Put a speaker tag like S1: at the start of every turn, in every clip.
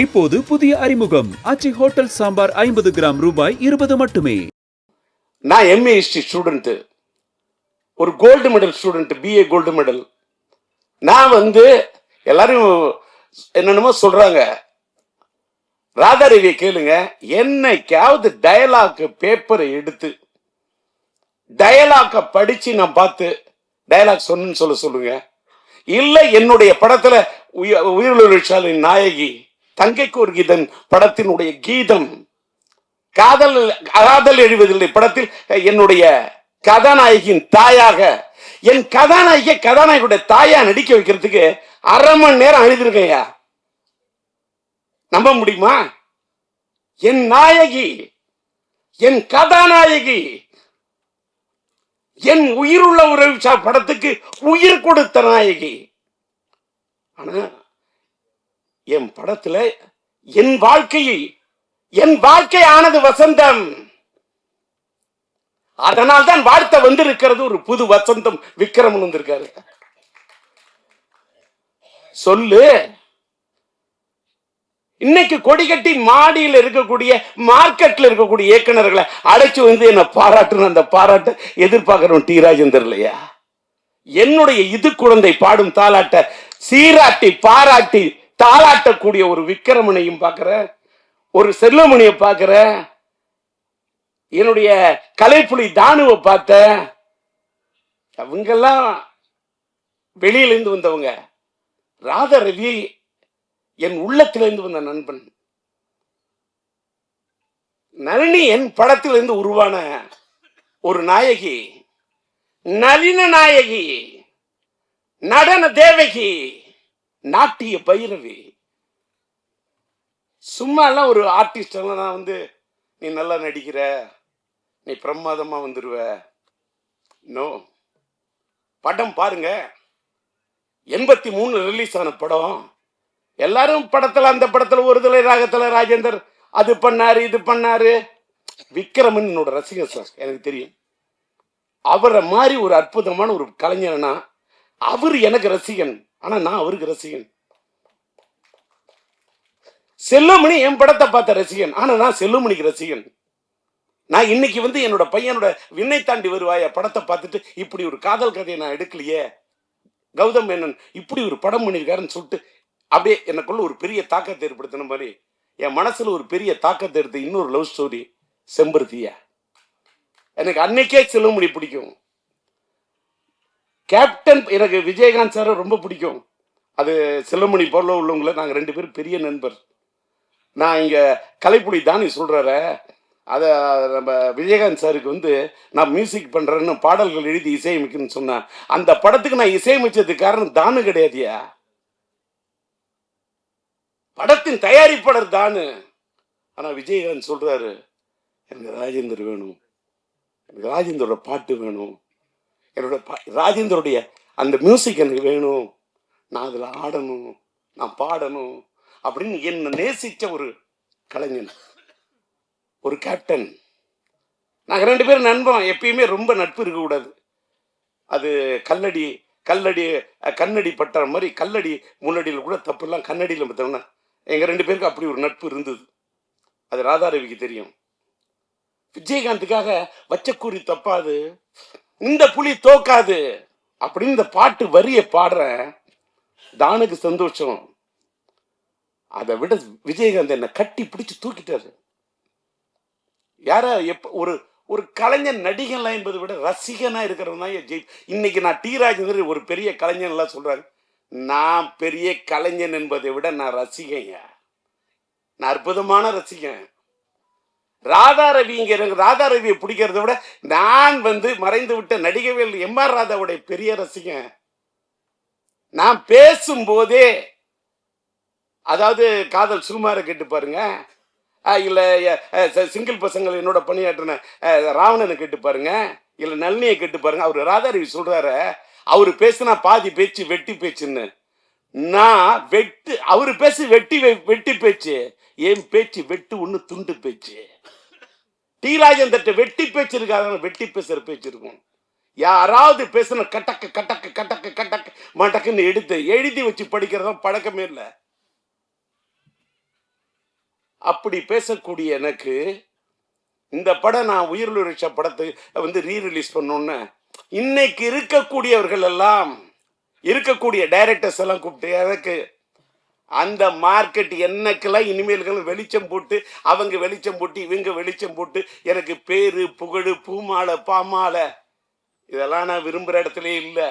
S1: இப்போது புதிய அறிமுகம். அச்சி ஹோட்டல் சாம்பார் ஐம்பது கிராம் ரூபாய் இருபது மட்டுமே.
S2: நான் எம்ஏ ஹிஸ்டரி ஸ்டூடெண்ட்டு ஒரு gold medal student BA gold medal நான் வந்து எல்லாரும் என்னென்னமோ சொல்றாங்க. ராதாரவியை கேளுங்க. என்னைக்காவது டயலாக் பேப்பரை எடுத்து டயலாக்க படிச்சு நான் பார்த்து டயலாக் சொன்னு சொல்ல சொல்லுங்க. இல்லை என்னுடைய படத்தில் உயிர் உயிரிழச்சாலின் நாயகி தங்கைக்கு ஒரு கீதன் படத்தினுடைய கீதம். காதல் காதல் எழுவதில்லை. படத்தில் என்னுடைய கதாநாயகியின் தாயாக என் கதாநாயகியை கதாநாயகியுடைய தாயா நடிக்க வைக்கிறதுக்கு அரை மணி நேரம் அழுதுருக்கையா நம்ப முடியுமா? என் நாயகி என் கதாநாயகி என் உயிருள்ள உறவு படத்துக்கு உயிர் கொடுத்த நாயகி. ஆனா என் படத்துல என் வாழ்க்கையை என் வாழ்க்கை ஆனது வசந்தம். அதனால் தான் வாழ்த்த வந்திருக்கிறது ஒரு புது வசந்தம் விக்ரமன் வந்திருக்காரு. சொல்லு. இன்னைக்கு கொடி கட்டி மாடியில் இருக்கக்கூடிய மார்க்கெட்ல இருக்கக்கூடிய இயக்குனர்களை அழைச்சு வந்து என்ன பாராட்டணும். அந்த பாராட்ட எதிர்பார்க்கிறோம் டி ராஜேந்தர் இல்லையா? என்னுடைய இது குழந்தை பாடும் தாலாட்ட சீராட்டி பாராட்டி தாளாட்டக்கூடிய ஒரு விக்கிரமனையும் பார்க்குறேன் ஒரு செல்லமணியை பார்க்குறேன் என்னுடைய கலைப்புலி தானுவை பார்த்தேன் அவங்கெல்லாம் வெளியிலேருந்து வந்தவங்க. ராத ரவி என் உள்ளத்திலிருந்து வந்த நண்பன். நளினி என் படத்திலிருந்து உருவான ஒரு நாயகி. நளின நாயகி. நடன தேவகி. நாட்டிய பைரவி சும்மா எல்லாம் ஒரு ஆர்டிஸ்ட் எல்லாம் நான் வந்து நீ நல்லா நடிக்கிற நீ பிரமாதமாக வந்துடுவ நோ படம் பாருங்க. எண்பத்தி மூணு ரிலீஸ் ஆன படம். எல்லாரும் படத்தில் அந்த படத்தில் ஒரு தலை ராகத்தில் ராஜேந்தர் அது பண்ணாரு இது பண்ணாரு. விக்ரமன் என்னோட ரசிகர் சார் எனக்கு தெரியும். அவரை மாதிரி ஒரு அற்புதமான ஒரு கலைஞர்னா அவர் எனக்கு ரசிகன். ஆனால் நான் அவருக்கு ரசிகன். செல்லுமணி என் படத்தை பார்த்த ரசிகன். ஆனால் நான் செல்லுமணிக்கு ரசிகன். நான் இன்னைக்கு வந்து என்னோட பையனோட விண்ணை தாண்டி வருவாய படத்தை பார்த்துட்டு இப்படி ஒரு காதல் கதையை நான் எடுக்கலையே. கௌதம் மேனன் இப்படி ஒரு படம் பண்ணியிருக்காருன்னு சொல்லிட்டு அப்படியே எனக்குள்ள ஒரு பெரிய தாக்கத்தை ஏற்படுத்தின மாதிரி என் மனசில் ஒரு பெரிய தாக்கத்தை எடுத்து இன்னொரு லவ் ஸ்டோரி செம்பருத்தியா. எனக்கு அன்னைக்கே செல்லுமணி பிடிக்கும். கேப்டன் எனக்கு விஜயகாந்த் சாரை ரொம்ப பிடிக்கும். அது செல்லமணி போல உள்ளவங்கள நாங்கள் ரெண்டு பேரும் பெரிய நண்பர். நான் இங்கே கலைப்புலி தானி சொல்கிறார அதை நம்ம விஜயகாந்த் சாருக்கு வந்து நான் மியூசிக் பண்ணுறேன்னு பாடல்கள் எழுதி இசையமைக்கணும்னு சொன்னேன். அந்த படத்துக்கு நான் இசையமைச்சது காரணம் தானு கிடையாதியா? படத்தின் தயாரிப்பாளர் தானு. ஆனால் விஜயகாந்த் சொல்கிறாரு எனக்கு ராஜேந்தர் வேணும். எனக்கு ராஜேந்தரோட பாட்டு வேணும். என்னோட ப ராஜேந்தருடைய அந்த மியூசிக் எனக்கு வேணும். நான் அதில் ஆடணும். நான் பாடணும். அப்படின்னு என்னை நேசித்த ஒரு கலைஞன். ஒரு கேப்டன் நாங்கள் ரெண்டு பேரும் நண்பன். எப்பயுமே ரொம்ப நட்பு இருக்கக்கூடாது. அது கல்லடி கல்லடி கண்ணடி பட்டுற மாதிரி கல்லடி முன்னடியில் கூட தப்புலாம் கண்ணடியில் பார்த்தோம்னா எங்கள் ரெண்டு பேருக்கு அப்படி ஒரு நட்பு இருந்தது. அது ராதாரவிக்கு தெரியும். விஜயகாந்துக்காக வச்சக்கூறி தப்பாது இந்த புலி தோக்காது அப்படின்னு இந்த பாட்டு வரிய பாடுறேன். தானுக்கு சந்தோஷம். அதை விட விஜயகாந்த் என்னை கட்டி பிடிச்சு தூக்கிட்டாரு. யாரா எப்ப ஒரு ஒரு கலைஞன் நடிகன்லாம் என்பதை விட ரசிகனா இருக்கிறவன் தான் ஜெய். இன்னைக்கு நான் டிராஜேந்திர ஒரு பெரிய கலைஞன் எல்லாம் சொல்றாரு. நான் பெரிய கலைஞன் என்பதை விட நான் ரசிகைங்க நான் அற்புதமான ரசிகன். ராதா ரவிங்கிற ராதா ரவியை பிடிக்கிறத விட நான் வந்து மறைந்து விட்ட நடிகவேல் எம் ஆர் ராதாவுடைய பெரிய ரசிகன். நான் பேசும்போதே அதாவது காதல் சுகுமாரை கேட்டு பாருங்க. இல்லை ச- சிங்கிள் பசங்கள் என்னோட பணியாற்றின ராவணனை கேட்டு பாருங்க. இல்லை நளினியை கேட்டு பாருங்க. அவர் ராதாரவி சொல்றாரு அவர் பேசுனா பாதி பேச்சு வெட்டி பேச்சுன்னு. நான் வெட்டு அவர் பேசு வெட்டி வெட்டி பேச்சு. என் பேச்சு வெட்டு ஒன்று துண்டு பேச்சு. டி தட்ட வெட்டி பேச்சு இருக்காது வெட்டி பேசுற பேச்சு இருக்கும். யாராவது பேசுன கட்டக்கு கட்டக்கு கட்டக்கு கட்டக்கு மட்டக்குன்னு எடுத்து எழுதி வச்சு படிக்கிறதும் பழக்கமே இல்லை. அப்படி பேசக்கூடிய எனக்கு இந்த படம் நான் உயிர் படத்தை வந்து ரீ ரிலீஸ் பண்ணோன்னு இன்னைக்கு இருக்கக்கூடியவர்கள் எல்லாம் இருக்கக்கூடிய டைரக்டர்ஸ் எல்லாம் கூப்பிட்டு எனக்கு அந்த மார்க்கெட் என்னக்கெல்லாம் இனிமேல்கள் வெளிச்சம் போட்டு அவங்க வெளிச்சம் போட்டு இவங்க வெளிச்சம் போட்டு எனக்கு பேரு புகழு பூமாலை பாமாலை இதெல்லாம் நான் விரும்புகிற இடத்துல இல்லை.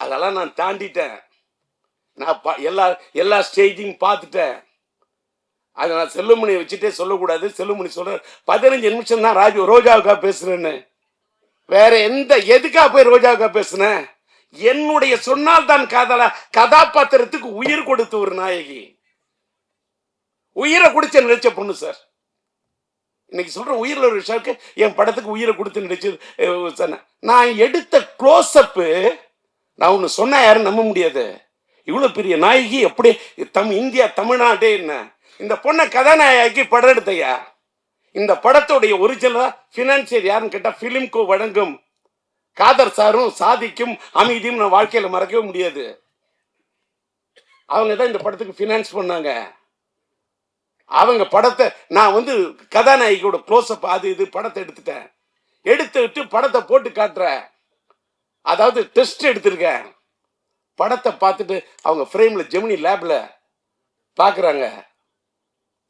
S2: அதெல்லாம் நான் தாண்டிட்டேன். நான் பா எல்லா எல்லா ஸ்டேஜையும் பார்த்துட்டேன். அதை நான் செல்லுமணியை வச்சுட்டே சொல்லக்கூடாது. செல்லுமணி சொல்ற பதினஞ்சு நிமிஷம் தான் ராஜு ரோஜாவுக்கா பேசுகிறேன்னு வேற எந்த எதுக்காக போய் ரோஜாவுக்கா பேசுனேன் என்னுடைய சொன்னால் தான் காதலா கதாபாத்திரத்துக்கு உயிர் கொடுத்து ஒரு நாயகி. உயிரை குடிச்ச நினைச்ச பொண்ணு சார். இன்னைக்கு சொல்ற உயிரில் ஒரு விஷயத்துக்கு என் படத்துக்கு உயிரை கொடுத்து நினைச்சது சொன்னேன். நான் எடுத்த க்ளோஸ்அப்பு நான் ஒன்று சொன்ன யாரும் நம்ப முடியாது. இவ்வளோ பெரிய நாயகி எப்படி தம் இந்தியா தமிழ்நாடே என்ன? இந்த பொண்ணை கதாநாயகி படம் எடுத்தையா? இந்த படத்துடைய ஒரிஜினலாக ஃபினான்சியர் யாருன்னு கேட்டால் ஃபிலிம்கோ வழங்கும். காதர் சாரும் சாதிக்கும் அமைதியும் நான் வாழ்க்கையில் மறக்கவே முடியாது. அவங்க தான் இந்த படத்துக்கு ஃபினான்ஸ் பண்ணாங்க. அவங்க படத்தை நான் வந்து கதாநாயகியோட க்ளோஸ்அப் அது இது படத்தை எடுத்துட்டேன். எடுத்துட்டு படத்தை போட்டு காட்டுறேன். அதாவது டெஸ்ட் எடுத்திருக்கேன். படத்தை பார்த்துட்டு அவங்க ஃப்ரேமில் ஜெமினி லேபில் பார்க்குறாங்க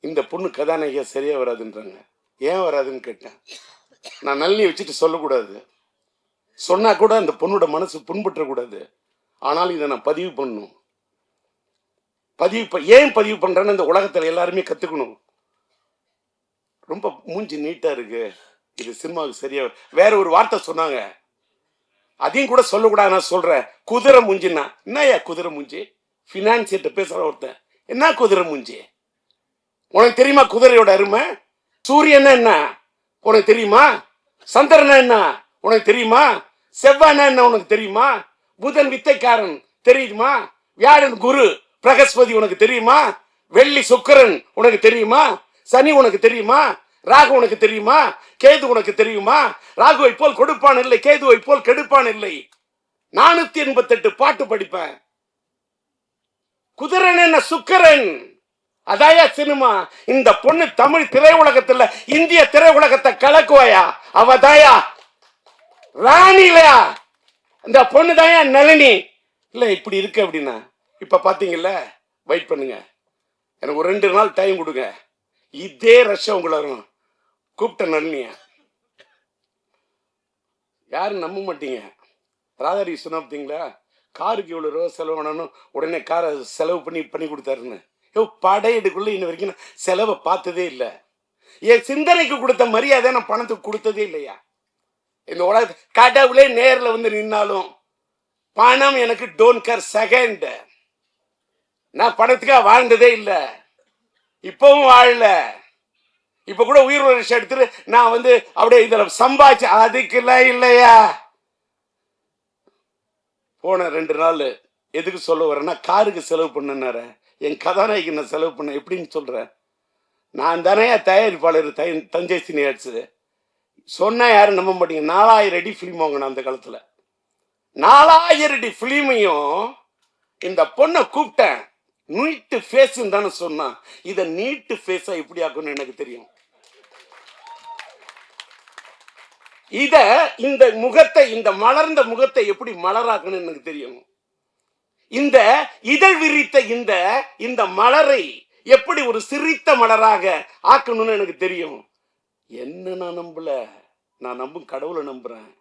S2: இந்த பொண்ணு கதாநாயகியாக சரியாக வராதுன்றாங்க. ஏன் வராதுன்னு கேட்டேன். நான் நல்லி வச்சுட்டு சொல்லக்கூடாது. சொன்னா கூட அந்த பொண்ணோட மனசு புண்பற்றக்கூடாது ஆனால் இதை நான் பதிவு பண்ணணும். பதிவு ப- ஏன் பதிவு பண்றேன்னு இந்த உலகத்தில் எல்லாருமே கத்துக்கணும். ரொம்ப மூஞ்சி நீட்டா இருக்கு. இது சினிமாவுக்கு சரியா வேற ஒரு வார்த்தை சொன்னாங்க. அதையும் கூட சொல்லக்கூடாது நான் சொல்றேன். குதிரை மூஞ்சின்னா என்னையா குதிரை மூஞ்சி? ஃபினான்சியர்கிட்ட பேசுற ஒருத்தன். என்ன குதிரை மூஞ்சி? உனக்கு தெரியுமா குதிரையோட அருமை? சூரியன்னா என்ன? உனக்கு தெரியுமா? சந்திரனா என்ன? உனக்கு தெரியுமா? செவ்வாய் என்ன உனக்கு தெரியுமா? புதன் வித்தைக்காரன். தெரியுமா? வியாழன் குரு. பிரகஸ்பதி உனக்கு தெரியுமா? வெள்ளி சுக்கரன் உனக்கு தெரியுமா? சனி உனக்கு தெரியுமா? ராகு உனக்கு தெரியுமா? கேது உனக்கு தெரியுமா? ராகுவை போல் கொடுப்பான் இல்லை கேதுவை போல் கெடுப்பான் இல்லை. நானூத்தி எண்பத்தெட்டு பாட்டு படிப்பேன். குதிரன் என்ன? சுக்கரன். அதாயா சினிமா? இந்த பொண்ணு தமிழ் திரையுலகத்துல இந்திய திரையுலகத்தை கலக்குவாயா? அவதாயா? ராணி இல்லையா? இந்த பொண்ணு தாயா நளினி. இல்லை இப்படி இருக்கு அப்படின்னா இப்போ பார்த்தீங்கல்ல வெயிட் பண்ணுங்க. எனக்கு ஒரு ரெண்டு நாள் டைம் கொடுங்க. இதே ரஷ்யா உங்களை வரும். கூப்பிட்ட நளினிய. யாரும் நம்ப மாட்டீங்க. ராதாரி சொன்னா காருக்கு இவ்வளோ ரூபா செலவு பண்ணணும். உடனே காரை செலவு பண்ணி பண்ணி கொடுத்தாருன்னு. ஏ படையெடுக்குள்ள இன்ன வரைக்கும் நான் செலவை பார்த்ததே இல்லை. என் சிந்தனைக்கு கொடுத்த மரியாதை நான் பணத்துக்கு கொடுத்ததே இல்லையா? இந்த உலக கடவுளே நேரில் வந்து நின்னாலும் பணம் எனக்கு டோன்ட் கர் செகண்ட் நான் பணத்துக்காக வாழ்ந்ததே இல்லை. இப்பவும் வாழல. இப்ப கூட உயிர் வளர்ச்சி எடுத்துட்டு நான் வந்து அப்படியே இதில் சம்பாதிச்சு அதுக்கெல்லாம் இல்லையா? போன ரெண்டு நாள் எதுக்கு சொல்ல வரேன்னா காருக்கு செலவு பண்ணனார. என் கதாநாயகி நான் செலவு பண்ண எப்படின்னு சொல்றேன். நான் தானே தயாரிப்பாளர் தை- தஞ்சை சினியாட்ஸ் சொன்னால் யாரும் நம்ப மாட்டீங்க. நாலாயிரம் அடி ஃபிலிம் வாங்கினேன் அந்த காலத்தில். நாலாயிரம் அடி ஃபிலிமையும் இந்த பொண்ணை கூப்பிட்டேன். நீட்டு ஃபேஸுன்னு தானே சொன்னான் இதை நீட்டு ஃபேஸாக எப்படி ஆக்கணும்னு எனக்கு தெரியும். இத இந்த முகத்தை இந்த மலர்ந்த முகத்தை எப்படி மலராக்கணும்னு எனக்கு தெரியும். இந்த இதழ் விரித்த இந்த இந்த மலரை எப்படி ஒரு சிரித்த மலராக ஆக்கணும்னு எனக்கு தெரியும். என்ன நான் நம்பல? நான் நம்பும் கடவுளை நம்புறேன்.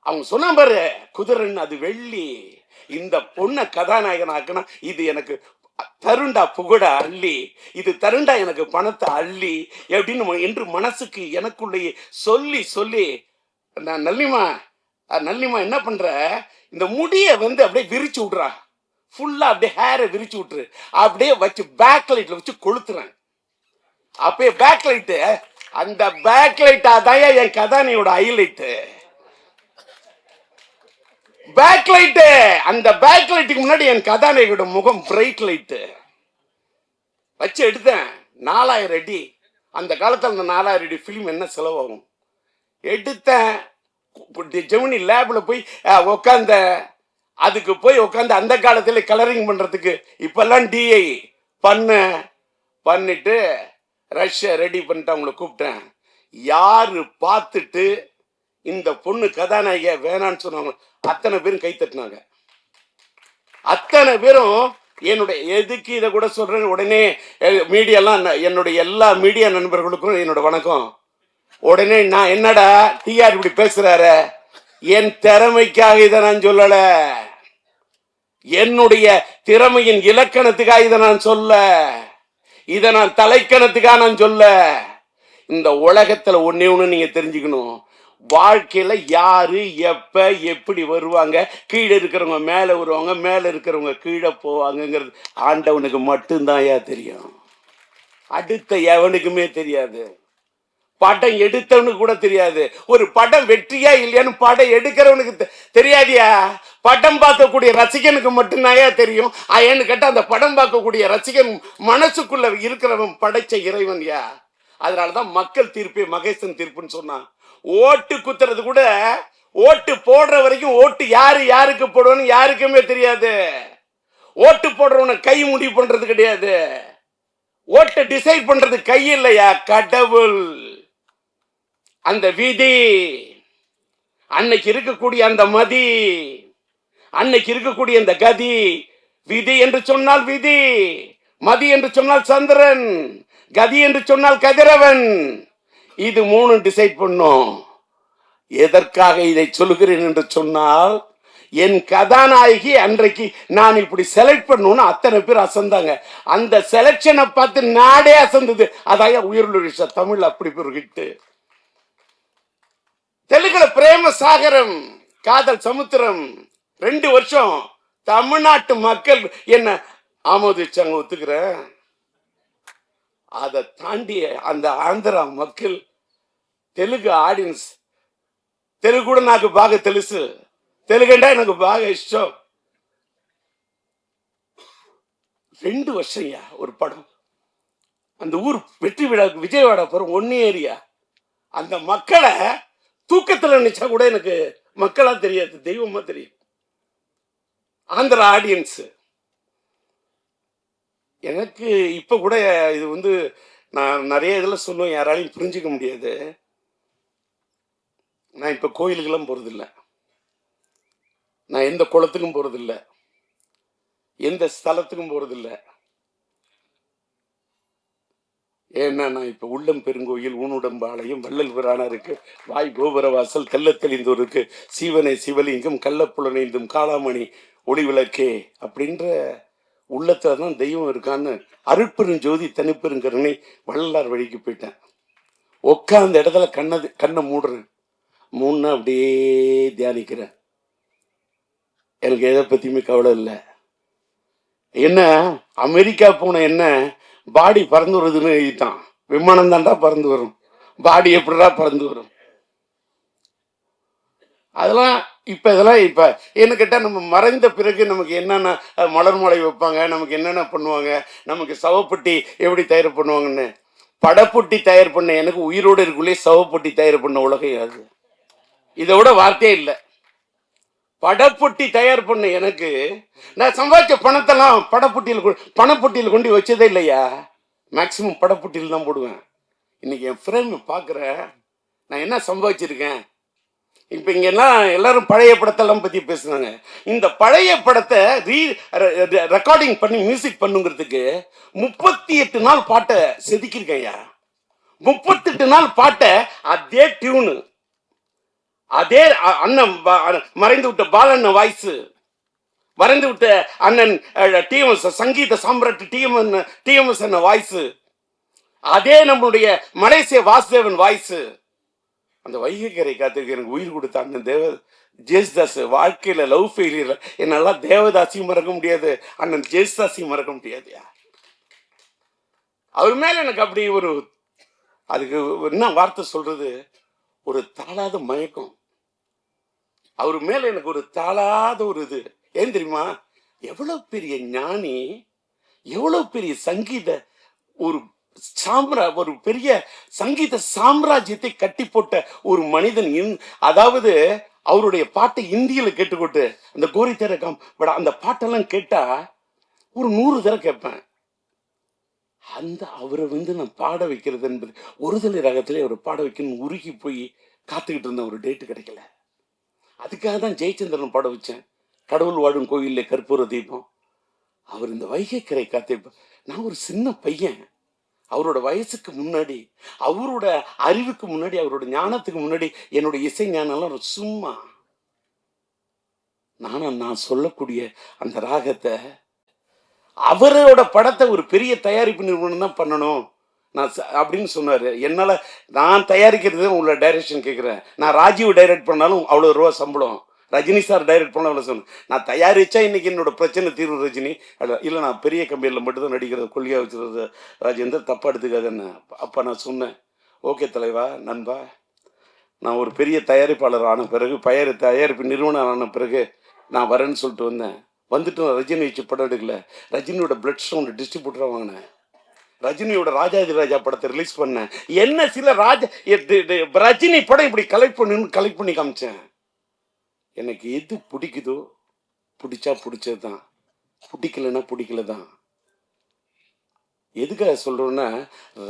S2: அவங்க சொன்ன பாரு குதிரன் அது வெள்ளி. இந்த பொண்ணை கதாநாயகன் ஆக்கினா இது எனக்கு தருண்டா புகழ அள்ளி. இது தருண்டா எனக்கு பணத்தை அள்ளி. எப்படின்னு என்று மனசுக்கு எனக்குள்ளேயே சொல்லி சொல்லி நான் நல்லிமா நல்லிமா என்ன பண்ற? இந்த முடியை வந்து அப்படியே விரிச்சு விட்றா. ஃபுல்லா அப்படியே ஹேரை விரிச்சு விட்டுரு. அப்படியே வச்சு பேக் லைட்ல வச்சு கொளுத்துறேன். அப்பயே பேக் லைட்டு அந்த பேக் லைட் அதான் என் கதானியோட ஹைலைட்டு பேக் லைட்டு அந்த பேக் லைட்டுக்கு முன்னாடி என் கதாநாயகியோட முகம் பிரைட் லைட்டு வச்சு எடுத்தேன். நாலாயிரம் அடி. அந்த காலத்தில் அந்த நாலாயிரம் அடி ஃபிலிம் என்ன செலவாகும்? எடுத்தேன். ஜெமினி லேபில் போய் உட்காந்த அதுக்கு போய் உட்காந்து அந்த காலத்தில் கலரிங் பண்ணுறதுக்கு இப்பெல்லாம் டிஐ பண்ண. பண்ணிட்டு ரஷ்யா ரெடி பண்ணிட்டு அவங்கள கூப்பிட்டேன். யார் பார்த்துட்டு இந்த பொண்ணு கதாநாயகியா வேணான்னு சொன்னாங்க அத்தனை பேரும் கை தட்டினாங்க. அத்தனை பேரும் என்னுடைய எதுக்கு இதை கூட சொல்றேன் உடனே மீடியாலாம் என்னுடைய எல்லா மீடியா நண்பர்களுக்கும் என்னோட வணக்கம். உடனே நான் என்னடா டிஆர் இப்படி பேசுறாரு? என் திறமைக்காக இதை நான் சொல்லல. என்னுடைய திறமையின் இலக்கணத்துக்காக இதை நான் சொல்ல இதை நான் தலைக்கணத்துக்காக நான் சொல்ல. இந்த உலகத்தில் ஒன்றே ஒன்று நீங்கள் தெரிஞ்சுக்கணும். வாழ்க்கையில் யார் எப்போ எப்படி வருவாங்க கீழே இருக்கிறவங்க மேலே வருவாங்க மேலே இருக்கிறவங்க கீழே போவாங்கங்கிறது ஆண்டவனுக்கு மட்டும்தான் ஏன் தெரியும். அடுத்த எவனுக்குமே தெரியாது. படம் எடுத்தவனுக்கு கூட தெரியாது. ஒரு படம் வெற்றியா இல்லையான்னு படம் எடுக்கிறவனுக்கு தெ- தெரியாதியா? படம் பார்க்கக்கூடிய ரசிகனுக்கு மட்டும்தாயா தெரியும்? ஏன்னு கேட்டால் அந்த படம் பார்க்கக்கூடிய ரசிகன் மனசுக்குள்ள இருக்கிறவன் படைச்ச இறைவன் யா? அதனாலதான் மக்கள் தீர்ப்பே மகேசன் தீர்ப்புன்னு சொன்னான். ஓட்டு குத்துறது கூட ஓட்டு போடுற வரைக்கும் ஓட்டு யாரு யாருக்கு போடுவோன்னு யாருக்குமே தெரியாது. ஓட்டு போடுறவனை கை முடிவு பண்றது கிடையாது. ஓட்டை டிசைட் பண்றது கை இல்லையா? கடவுள். அந்த விதி. அன்னைக்கு இருக்கக்கூடிய அந்த மதி. அன்னைக்கு இருக்கக்கூடிய அந்த கதி விதி என்று சொன்னால் விதி மதி என்று சொன்னால் சந்திரன் கதி என்று சொன்னால் கதிரவன். இது மூணு டிசைட் பண்ணும். எதற்காக இதை சொல்கிறேன் என்று சொன்னால் என் கதாநாயகி அன்றைக்கு நான் இப்படி செலக்ட் பண்ணணும்னு அத்தனை பேர் அசந்தாங்க. அந்த செலெக்ஷனை பார்த்து நாடே அசந்தது. அதாய உயிர்லுரிச தமிழ் அப்படி பெருகிட்டு. தெலுங்குல பிரேம சாகரம் காதல் சமுத்திரம். ரெண்டு வருஷம் தமிழ்நாட்டு மக்கள் என்ன ஆமோதிச்சாங்க ஒத்துக்கிறேன் அதை தாண்டி அந்த ஆந்திரா மக்கள் తెలుగు ఆడియన్స్ తెలుగు కూడా నాకు బాగా తెలుసు తెలుగు అంటే నాకు బాగా ఇష్టం ரெண்டு வருஷம்யா ஒரு படம் அந்த ஊர் வெற்றி விழா விஜயவாடா போகிறோம் ஒன்னே ஏரியா அந்த மக்களை தூக்கத்தில் நினைச்சா கூட எனக்கு மக்களா தெரியாது தெய்வமா தெரியும் ஆந்திரா ஆடியன்ஸு எனக்கு இப்போ கூட இது வந்து நான் நிறைய இதில் சொல்லுவேன் யாராலையும் புரிஞ்சிக்க முடியாது. நான் இப்போ கோயிலுக்கெல்லாம் போகிறதில்ல நான் எந்த குளத்துக்கும் போகிறதில்ல எந்த ஸ்தலத்துக்கும் போகிறதில்ல ஏன்னா நான் இப்போ உள்ளம் பெருங்கோயில் ஊனுடம்பாளையம் வள்ளல் இருக்குது வாய் கோபுர வாசல் தெல்ல தெளிந்தோருக்கு சீவனை சிவலிங்கம் கள்ளப்புலனைந்தும் காளாமணி ஒளி விளக்கே அப்படின்ற உள்ளத்துல தான் தெய்வம் இருக்கான்னு அருட்பெரும் ஜோதி தனிப்பெருங்கருணை வள்ளலார் வழிக்கு போயிட்டேன். உட்காந்த இடத்துல கண்ணை கண்ணை மூடுறேன். மூணு அப்படியே தியானிக்கிறேன். எனக்கு எதை பற்றியுமே கவலை இல்லை. என்ன அமெரிக்கா போன என்ன பாடி பறந்து வருதுன்னு எழுதிட்டான். விமானம் தாண்டா பறந்து வரும். பாடி எப்படிடா பறந்து வரும்? அதெல்லாம் இப்போ இதெல்லாம் இப்போ என்ன கேட்டால் நம்ம மறைந்த பிறகு நமக்கு என்னென்ன மலர் மாலை வைப்பாங்க நமக்கு என்னென்ன பண்ணுவாங்க நமக்கு சவப்பட்டி எப்படி தயார் பண்ணுவாங்கன்னு? படப்பொட்டி தயார் பண்ண எனக்கு உயிரோடு இருக்குள்ளே சவப்பொட்டி தயார் பண்ண உலகம் அது. இதை விட வார்த்தையே இல்லை. படப்பொட்டி தயார் பண்ண எனக்கு நான் சம்பாதிச்ச பணத்தெல்லாம் படப்பொட்டியில் கொ- பணப்பொட்டியில் கொண்டு வச்சதே இல்லையா? மேக்சிமம் படப்பொட்டியில் தான் போடுவேன். இன்னைக்கு என் ஃப்ரெண்ட் பார்க்குறேன் நான் என்ன சம்பாதிச்சிருக்கேன்? இப்போ இங்க எல்லாரும் பழைய படத்தெல்லாம் பற்றி பேசுனாங்க. இந்த பழைய படத்தை ரீ ரெக்கார்டிங் பண்ணி மியூசிக் பண்ணுங்கிறதுக்கு முப்பத்தி எட்டு நாள் பாட்டை செதுக்கியிருக்கேன்யா முப்பத்தெட்டு நாள் பாட்டை அதே டியூனு அதே அண்ணன் மறைந்து விட்ட பாலண்ண வாய்ஸ் மறைந்து விட்ட அண்ணன் டிஎம்எஸ் சங்கீத சாம்ராட் டிஎம் டிஎம்எஸ் அண்ணன் வாய்ஸ் அதே நம்மளுடைய மலேசிய வாசுதேவன் வாய்ஸு அந்த வைகை கரை காத்திருக்க எனக்கு உயிர் கொடுத்த அண்ணன் தேவ ஜேசுதாஸ் வாழ்க்கையில் லவ் ஃபெயிலியர் என்னெல்லாம் தேவதாசியும் மறக்க முடியாது அண்ணன் ஜேசுதாசியும் மறக்க முடியாதுயா அவர் மேலே எனக்கு அப்படி ஒரு அதுக்கு என்ன வார்த்தை சொல்கிறது ஒரு தாளாத மயக்கம். அவர் மேலே எனக்கு ஒரு தாளாத ஒரு இது. ஏன் தெரியுமா? எவ்வளோ பெரிய ஞானி எவ்வளோ பெரிய சங்கீத ஒரு சாம்ரா ஒரு பெரிய சங்கீத சாம்ராஜ்யத்தை கட்டி போட்ட ஒரு மனிதன் அதாவது அவருடைய பாட்டை இந்தியில் கேட்டுக்கொண்டு அந்த கோரி திறக்கம் பட் அந்த பாட்டெல்லாம் கேட்டா ஒரு நூறு தடவை கேட்பேன். அந்த அவரை வந்து நான் பாட வைக்கிறது என்பது ஒருதலை ரகத்திலே அவர் பாட வைக்கணும்னு உருகி போய் காத்துக்கிட்டு இருந்த ஒரு டேட்டு கிடைக்கல. அதுக்காக தான் ஜெயச்சந்திரன் பாட வச்சேன். கடவுள் வாழும் கோயிலில் கற்பூர தீபம். அவர் இந்த வைகைக்கரை காத்திருப்ப நான் ஒரு சின்ன பையன். அவரோட வயசுக்கு முன்னாடி அவரோட அறிவுக்கு முன்னாடி அவரோட ஞானத்துக்கு முன்னாடி என்னோட இசை ஞானம்லாம் சும்மா. நானும் நான் சொல்லக்கூடிய அந்த ராகத்தை அவரோட படத்தை ஒரு பெரிய தயாரிப்பு நிறுவனம் தான் பண்ணணும். நான் ச- அப்படின்னு சொன்னார். என்னால் நான் தயாரிக்கிறது உங்களை டைரக்ஷன் கேட்குறேன் நான் ராஜீவ் டைரக்ட் பண்ணாலும் அவ்வளோ ரூபா சம்பளம். ரஜினி சார் டைரக்ட் பண்ண அவ்வளோ சொன்னேன் நான் தயாரிச்சா இன்னைக்கு என்னோட பிரச்சனை தீர்வு ரஜினி. இல்லை நான் பெரிய கம்பெனியில் மட்டும்தான் நடிக்கிறது கொள்கையாக வச்சுருது ராஜேந்தர் தப்பாக எடுத்துக்காதுன்னு அப்போ நான் சொன்னேன். ஓகே தலைவா நண்பா. நான் ஒரு பெரிய தயாரிப்பாளர் ஆன பிறகு பயிர் தயாரிப்பு நிறுவனம் ஆன பிறகு நான் வரேன்னு சொல்லிட்டு வந்தேன். வந்துட்டு ரஜினி வச்சு படம் எடுக்கல. ரஜினியோட பிளட் ஸ்டோன் டிஸ்ட்ரிபியூட்டராக வாங்கினேன். ரஜினியோட ராஜாதி ராஜா படத்தை ரிலீஸ் பண்ணேன். என்ன சில ராஜா ரஜினி படம் இப்படி கலெக்ட் பண்ணுன்னு கலெக்ட் பண்ணி காமிச்சேன். எனக்கு எது பிடிக்குதோ பிடிச்சா பிடிச்சது தான் பிடிக்கலன்னா பிடிக்கல தான் எதுக்காக சொல்கிறோன்னா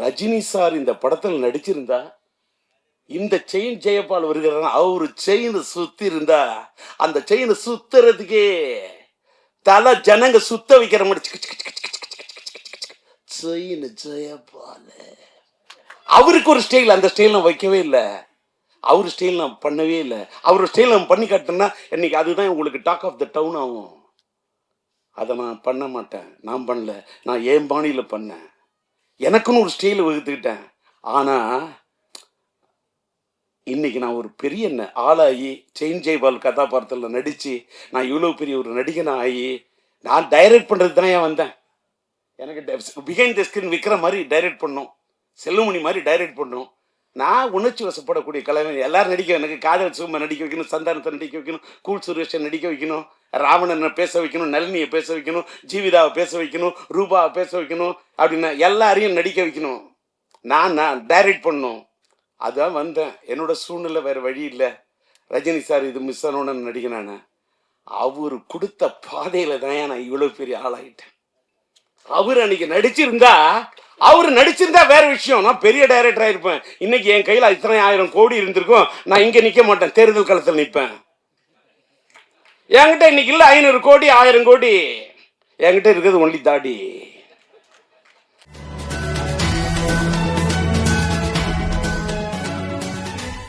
S2: ரஜினி சார் இந்த படத்தில் நடிச்சிருந்தா இந்த செயின் ஜெயபால் வருகிறனா அவர் செயின் சுற்றி இருந்தா அந்த செயின் சுத்துறதுக்கே தலை ஜனங்க சுத்த வைக்கிற மாதிரி செயின் ஜெயபால். அவருக்கு ஒரு ஸ்டைல் அந்த ஸ்டைல் வைக்கவே இல்லை. அவர் ஸ்டைல் நான் பண்ணவே இல்லை. அவர் ஸ்டைல் நான் பண்ணி காட்டேன்னா இன்றைக்கி அதுதான் உங்களுக்கு டாக் ஆஃப் த டவுன் ஆகும். அதை நான் பண்ண மாட்டேன். நான் பண்ணல. நான் என் பாணியில் பண்ணேன்? எனக்குன்னு ஒரு ஸ்டைல் வகுத்துக்கிட்டேன். ஆனால் இன்றைக்கி நான் ஒரு பெரிய ஆளாகி செயின் ஜெய்பால் கதாபாத்திரத்தில் நடித்து நான் இவ்வளோ பெரிய ஒரு நடிகனாக ஆகி நான் டைரக்ட் பண்ணுறது தானே ஏன் வந்தேன்? எனக்கு பிஹைண்ட் த ஸ்க்ரீன் விற்கிற மாதிரி டைரக்ட் பண்ணும். செல்லுமணி மாதிரி டைரக்ட் பண்ணோம். நான் உணர்ச்சி வசப்படக்கூடிய கலைஞர். எல்லாரும் நடிக்க எனக்கு காதல் சும்மா நடிக்க வைக்கணும் சந்தானத்தை நடிக்க வைக்கணும் கூல் சுரேஷை நடிக்க வைக்கணும் ராவணனை பேச வைக்கணும் நளினியை பேச வைக்கணும் ஜீவிதாவை பேச வைக்கணும் ரூபாவை பேச வைக்கணும் அப்படின்னு எல்லாரையும் நடிக்க வைக்கணும். நான் நான் டைரக்ட் பண்ணும் அதான் வந்தேன். என்னோட சூழ்நிலை வேறு வழி இல்லை. ரஜினி சார் இது மிஸ் ஆனோன்னு நடிக்கிறேன் நான். அவர் கொடுத்த பாதையில் தான் நான் இவ்வளோ பெரிய ஆளாயிட்டேன். அவர் அன்னைக்கு நடிச்சிருந்தா அவர் நடிச்சிருந்தா வேற விஷயம். நான் பெரிய டைரக்டர் இருப்பேன். இன்னைக்கு என் கையில் இத்தனை ஆயிரம் கோடி இருந்திருக்கும் நான் இங்க நிக்க மாட்டேன். தேர்தல் களத்தில் நிற்பேன் என்கிட்ட இன்னைக்கு இல்லை ஐநூறு கோடி ஆயிரம் கோடி. என்கிட்ட இருக்கிறது ஒன்லி தாடி.